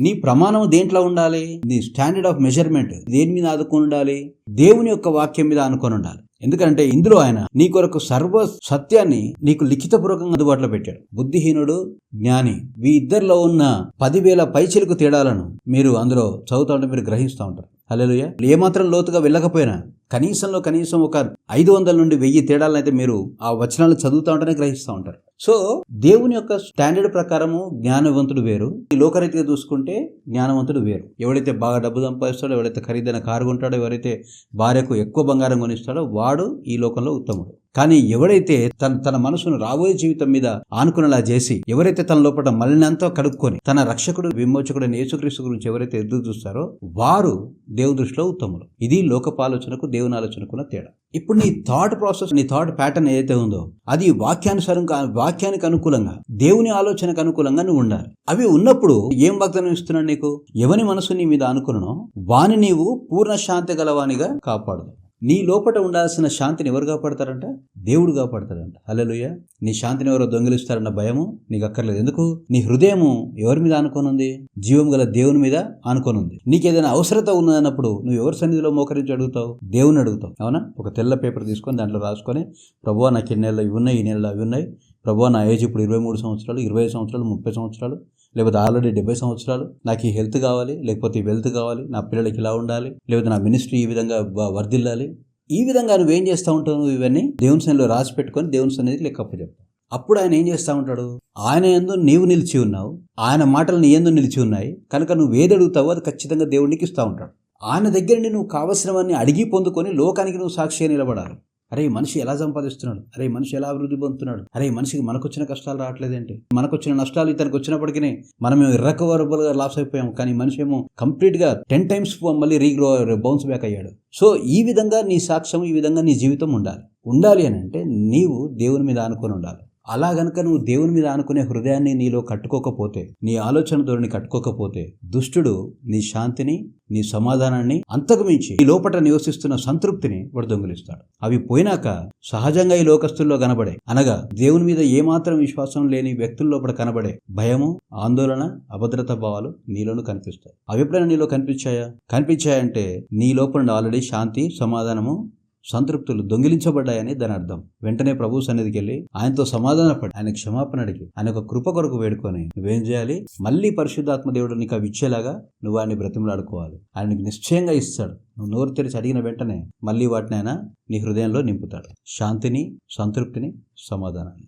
నీ ప్రమాణం దేంట్లో ఉండాలి? నీ స్టాండర్డ్ ఆఫ్ మెజర్మెంట్ దేని మీద ఆదుకొని ఉండాలి? దేవుని యొక్క వాక్యం మీద ఆనుకొని ఉండాలి. ఎందుకంటే ఇందులో ఆయన నీ కొరకు సర్వ సత్యాన్ని నీకు లిఖితపూర్వకంగా అందుబాటులో పెట్టాడు. బుద్ధిహీనుడు జ్ఞాని వీ ఇద్దరిలో ఉన్న పదివేల పైచిలకు తేడాలను మీరు అందులో చదువుతా ఉంటే మీరు గ్రహిస్తూ ఉంటారు. హల్లెలూయ. ఏమాత్రం లోతుగా వెళ్ళకపోయినా కనీసంలో కనీసం ఒక ఐదు వందల నుండి వెయ్యి తేడాలను అయితే మీరు ఆ వచనాలు చదువుతూ ఉంటేనే గ్రహిస్తూ ఉంటారు. సో దేవుని యొక్క స్టాండర్డ్ ప్రకారము జ్ఞానవంతుడు వేరు. ఈ లోకరీతిగా చూసుకుంటే జ్ఞానవంతుడు వేరు. ఎవడైతే బాగా డబ్బు సంపాదిస్తాడో ఎవడైతే ఖరీదైన కారు కొంటాడో ఎవరైతే భార్యకు ఎక్కువ బంగారం కొనిస్తాడో వాడు ఈ లోకంలో ఉత్తముడు. కానీ ఎవడైతే తన తన మనసును రాబోయే జీవితం మీద ఆనుకునేలా చేసి ఎవరైతే తన లోపల మలినంతా కడుక్కొని తన రక్షకుడు విమోచకుడు యేసుక్రీస్తు గురించి ఎవరైతే ఎదురు చూస్తారో వారు దేవుని దృష్టిలో ఉత్తములు. ఇది లోకపాలోచనకు దేవుని ఆలోచనకున్న తేడా. ఇప్పుడు నీ థాట్ ప్రాసెస్ నీ థాట్ ప్యాటర్న్ ఏదైతే ఉందో అది వాక్యానుసారం వాక్యానికి అనుకూలంగా దేవుని ఆలోచనకు అనుకూలంగా నువ్వు ఉండాలి. అవి ఉన్నప్పుడు ఏం వాగ్దానం ఇస్తున్నాడు నీకు? ఎవని మనసు నీ మీద అనుకున్నో వాని నీవు పూర్ణ శాంతి గలవానిగా కాపాడు. నీ లోపట ఉండాల్సిన శాంతిని ఎవరు కాపాడతారంట? దేవుడు కాపాడతాడంట. హలలుయ నీ శాంతిని ఎవరో దొంగిలిస్తారన్న భయము నీకు అక్కర్లేదు ఎందుకు? నీ హృదయము ఎవరి మీద ఆనుకోనుంది? జీవం గల దేవుని మీద ఆనుకోనుంది. నీకు ఏదైనా అవసరత ఉన్నదన్నప్పుడు నువ్వు ఎవరి సన్నిధిలో మోకరించి అడుగుతావు? దేవుని అడుగుతావు. అవునా? ఒక తెల్ల పేపర్ తీసుకొని దాంట్లో రాసుకొని ప్రభు నాకు ఈ నెలలో ఇవి ఉన్నాయి ఈ నెలలో అవి ఉన్నాయి. ప్రభు నా ఏజ్ ఇప్పుడు ఇరవై మూడు సంవత్సరాలు ఇరవై సంవత్సరాలు ముప్పై సంవత్సరాలు లేకపోతే ఆల్రెడీ డెబ్బై సంవత్సరాలు. నాకు ఈ హెల్త్ కావాలి లేకపోతే ఈ వెల్త్ కావాలి నా పిల్లలకి ఇలా ఉండాలి లేకపోతే నా మినిస్ట్రీ ఈ విధంగా వర్ధిల్లాలి. ఈ విధంగా నువ్వేం చేస్తూ ఉంటావు నువ్వు ఇవన్నీ? దేవుని సన్నిధిలో రాసి పెట్టుకొని దేవుని సన్నిధికి లెక్కప్ప చెప్తావు అప్పుడు ఆయన ఏం చేస్తూ ఉంటాడు? ఆయన ఎందు నీవు నిలిచి ఉన్నావు ఆయన మాటలు నీ ఎందు నిలిచి ఉన్నాయి. కనుక నువ్వు ఏది అడుగుతావో అది ఖచ్చితంగా దేవుడికి ఇస్తూ ఉంటాడు. ఆయన దగ్గర నుండి నువ్వు కావలసినవన్నీ అడిగి పొందుకొని లోకానికి నువ్వు సాక్షిగా నిలబడాలి. అరే మనిషి ఎలా సంపాదిస్తున్నాడు? అరే మనిషి ఎలా అభివృద్ధి పొందుతున్నాడు? అరే మనిషికి మనకొచ్చిన కష్టాలు రావట్లేదేంటి? మనకొచ్చిన నష్టాలు ఇతనికి వచ్చినప్పటికీ మనం ఇర్రకవరబుల్గా లాస్ అయిపోయాం కానీ మనిషి ఏమో కంప్లీట్గా టెన్ టైమ్స్ మళ్ళీ రీగ్రో బౌన్స్ బ్యాక్ అయ్యాడు. సో ఈ విధంగా నీ సాక్ష్యం ఈ విధంగా నీ జీవితం ఉండాలి. ఉండాలి అని అంటే నీవు దేవుని మీద ఆనుకొని ఉండాలి. అలా గనక నువ్వు దేవుని మీద ఆనుకునే హృదయాన్ని నీలో కట్టుకోకపోతే నీ ఆలోచన ధోరణి కట్టుకోకపోతే దుష్టుడు నీ శాంతిని నీ సమాధానాన్ని అంతకుమించి ఈ లోపట నివసిస్తున్న సంతృప్తిని వాడు దొంగిలిస్తాడు. అవి పోయినాక సహజంగా ఈ లోకస్తుల్లో కనబడే అనగా దేవుని మీద ఏమాత్రం విశ్వాసం లేని వ్యక్తుల లోపల కనబడే భయము ఆందోళన అభద్రత భావాలు నీలోను కనిపిస్తాయి. అవి ఎప్పుడైనా నీలో కనిపించాయా? కనిపించాయంటే నీ లోపల ఆల్రెడీ శాంతి సమాధానము సంతృప్తులు దొంగిలించబడ్డాయని దాని అర్థం. వెంటనే ప్రభు సన్నిధికి వెళ్ళి ఆయనతో సమాధానపడి ఆయన క్షమాపణ అడిగి ఆయన ఒక కృప కొరకు వేడుకొని నువ్వేం చేయాలి? మళ్ళీ పరిశుద్ధాత్మ దేవుడు నీకు అవి ఇచ్చేలాగా నువ్వు ఆయన్ని బ్రతిమలాడుకోవాలి. ఆయన నీకు నిశ్చయంగా ఇస్తాడు. నువ్వు నోరు తెరిచి అడిగిన వెంటనే మళ్ళీ వాటిని ఆయన నీ హృదయంలో నింపుతాడు. శాంతిని సంతృప్తిని సమాధానాన్ని.